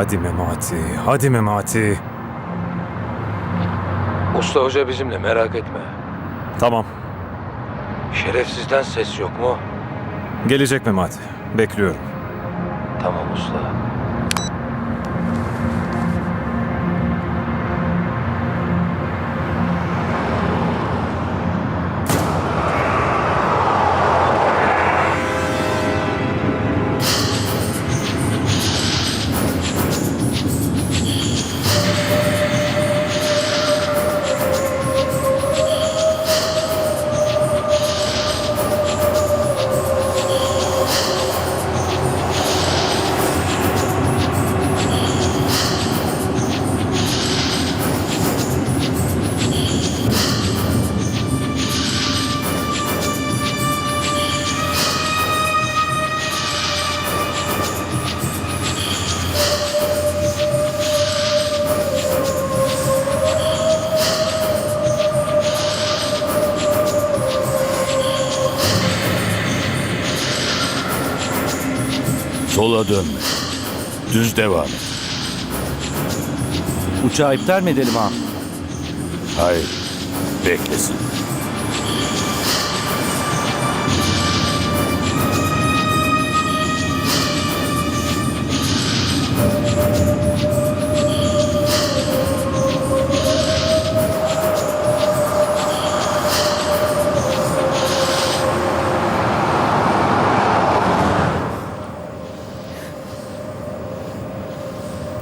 Hadi Memati, hadi Memati. Usta hoca bizimle merak etme. Tamam, Şerefsizden ses yok mu? gelecek Memati. Bekliyorum. Tamam usta. Sola dönme. Düz devam et. Uçağı iptal mi edelim ağam? Hayır. Beklesin.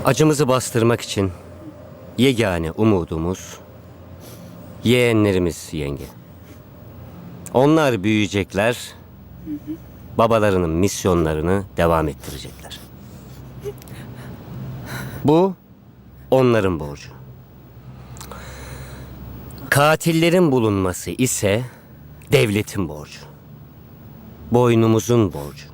Acımızı bastırmak için yegane umudumuz yeğenlerimiz yenge. Onlar büyüyecekler, babalarının misyonlarını devam ettirecekler. Bu onların borcu. Katillerin bulunması ise devletin borcu. Boynumuzun borcu.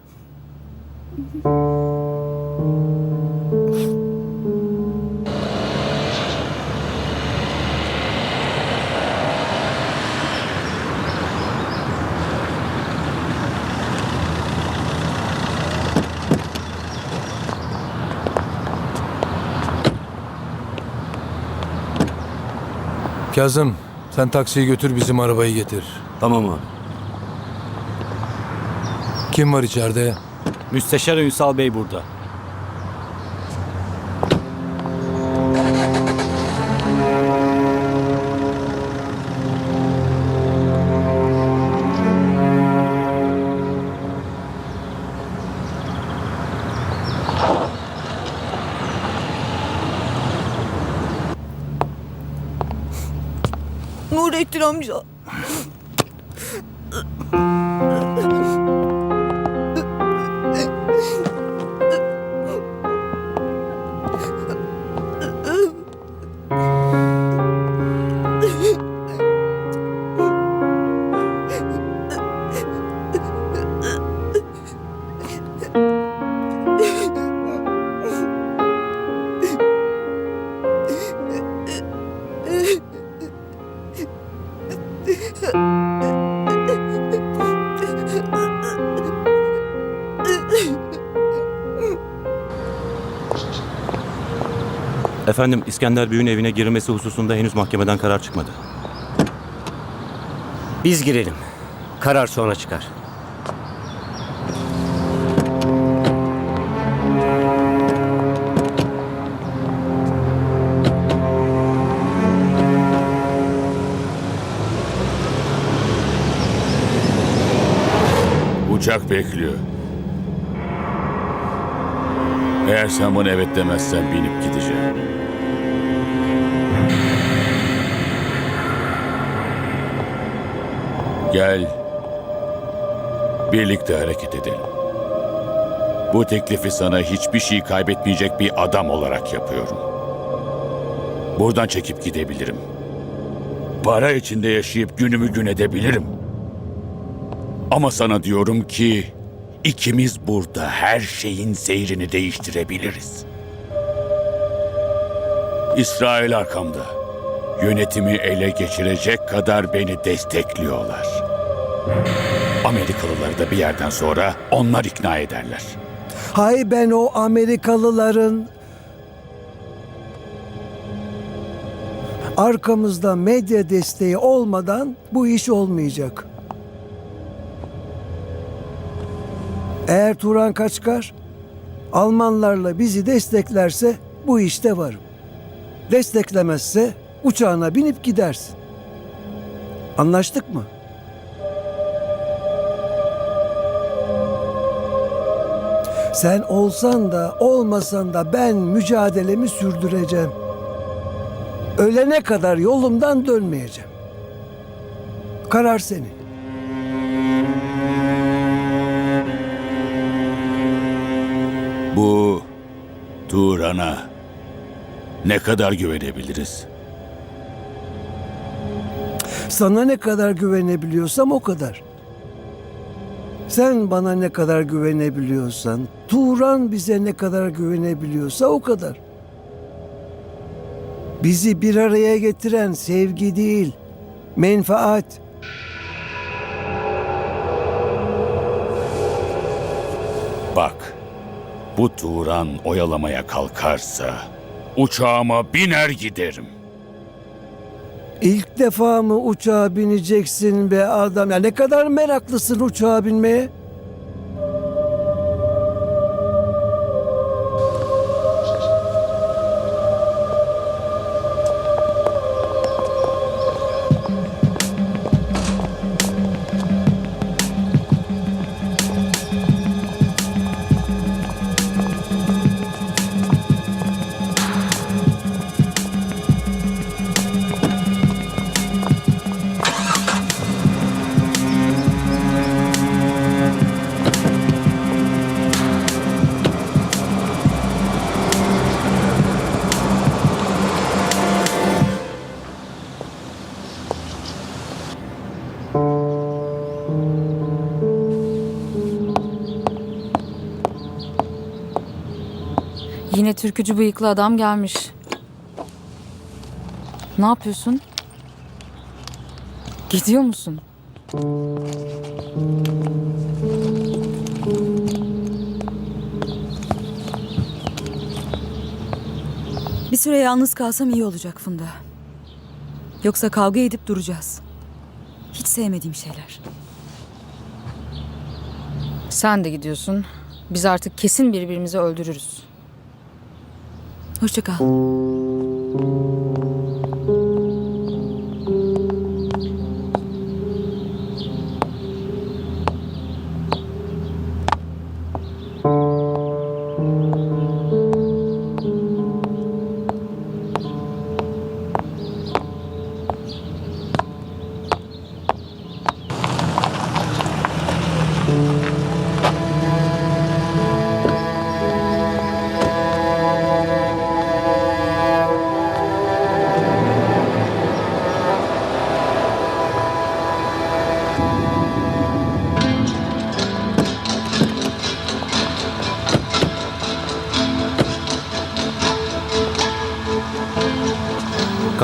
Kazım, sen taksiyi götür bizim arabayı getir. Tamam abi. Kim var içeride? Müsteşar Ünsal Bey burada. Nurettin amca. Efendim İskender Büyük'ün evine girilmesi hususunda henüz mahkemeden karar çıkmadı. Biz girelim. Karar sonra çıkar. Uçak bekliyor. Eğer sen bana evet demezsen binip gideceğim. Gel. Birlikte hareket edelim. Bu teklifi sana hiçbir şey kaybetmeyecek bir adam olarak yapıyorum. Buradan çekip gidebilirim. Para içinde yaşayıp günümü gün edebilirim. Ama sana diyorum ki ikimiz burada her şeyin seyrini değiştirebiliriz. İsrail arkamda. Yönetimi ele geçirecek kadar beni destekliyorlar. Amerikalıları da bir yerden sonra onlar ikna ederler. Hay ben o Amerikalıların arkamızda medya desteği olmadan bu iş olmayacak. Eğer Turan Kaçkar Almanlarla bizi desteklerse bu işte varım. Desteklemezse uçağına binip gidersin. Anlaştık mı? Sen olsan da olmasan da ben mücadelemi sürdüreceğim. Ölene kadar yolumdan dönmeyeceğim. Karar senin. Bu Turan'a ne kadar güvenebiliriz? Sana ne kadar güvenebiliyorsam o kadar. Sen bana ne kadar güvenebiliyorsan, Turan bize ne kadar güvenebiliyorsa o kadar. Bizi bir araya getiren sevgi değil, menfaat. Bak, bu Turan oyalamaya kalkarsa uçağıma biner giderim. İlk defa mı uçağa bineceksin be adam? Ya ne kadar meraklısın uçağa binmeye? Yine türkücü bıyıklı adam gelmiş. Ne yapıyorsun? Gidiyor musun? Bir süre yalnız kalsam iyi olacak Funda. Yoksa kavga edip duracağız. Hiç sevmediğim şeyler. Sen de gidiyorsun. Biz artık kesin birbirimizi öldürürüz. Hoşça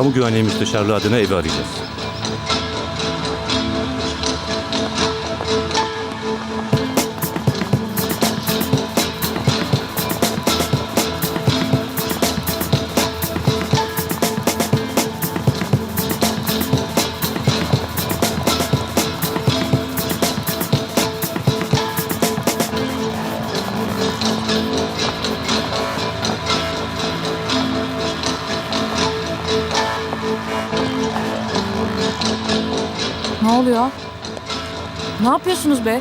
Kamu Güvenliği Müsteşarlığı adına evi arayacağız. Ne yapıyorsunuz be?